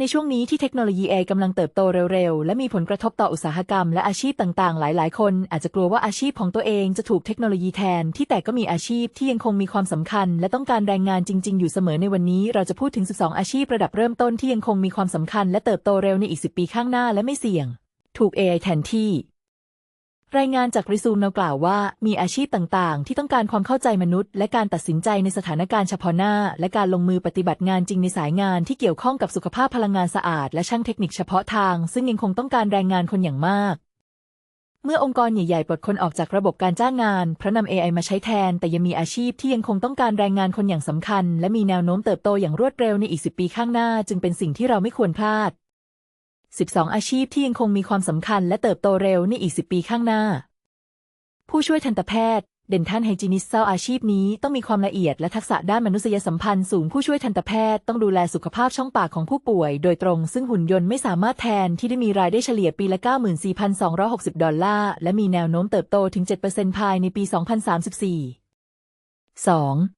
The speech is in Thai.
ในช่วงนี้ที่เทคโนโลยี AI กำลังเติบโตเร็วๆ และมีผลกระทบต่ออุตสาหกรรมและอาชีพต่างๆ หลายๆ คนอาจจะกลัวว่าอาชีพของตัวเองจะถูกเทคโนโลยีแทน ที่แต่ก็มีอาชีพที่ยังคงมีความสำคัญ และต้องการแรงงานจริง ๆ อยู่เสมอในวันนี้ เราจะพูดถึง 12 อาชีพระดับเริ่มต้นที่ยังคงมีความสำคัญ และเติบโตเร็วในอีก 10 ปีข้างหน้าและไม่เสี่ยง ถูก AI แทนที่ รายงานจากริซูมเรากล่าวว่า มีอาชีพต่าง ๆ ที่ต้องการความเข้าใจมนุษย์ และการตัดสินใจในสถานการณ์เฉพาะหน้า และการลงมือปฏิบัติงานจริงในสายงานที่เกี่ยวข้องกับสุขภาพพลังงานสะอาด และช่างเทคนิคเฉพาะทาง ซึ่งยังคงต้องการแรงงานคนอย่างมาก เมื่อองค์กรใหญ่ ๆ ปลดคนออกจากระบบการจ้างงาน เพราะนำ AI มาใช้แทน แต่ยังมีอาชีพที่ยังคงต้องการแรงงานคนอย่างสำคัญ และมีแนวโน้มเติบโตอย่างรวดเร็วในอีก10ปีข้างหน้า จึงเป็นสิ่งที่เราไม่ควรพลาด 12 อาชีพที่ยังคงมีความสำคัญและเติบโตเร็วในอีก 10 ปีข้างหน้า ผู้ช่วยทันตแพทย์ เดนทันไฮจีนิสเซลอาชีพนี้ต้องมีความละเอียดและทักษะด้านมนุษยสัมพันธ์สูงผู้ช่วยทันตแพทย์ต้องดูแลสุขภาพช่องปากของผู้ป่วยโดยตรง ซึ่งหุ่นยนต์ไม่สามารถแทนที่ได้มีรายได้เฉลี่ยปีละ 94,260 ดอลลาร์และมีแนวโน้มเติบโตถึง 7%ภายในปี 2034 2.